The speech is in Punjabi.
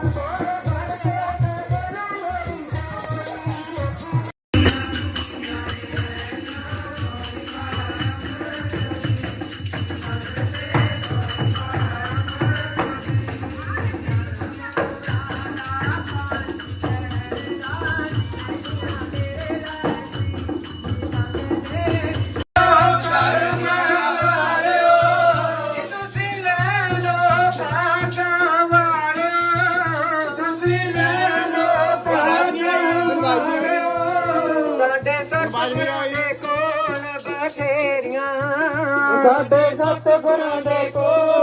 Bye. ਬਥੇਰੀਆਂ ਸਾਡੇ ਸਤਿਗੁਰਾਂ ਦੇ ਕੋਲ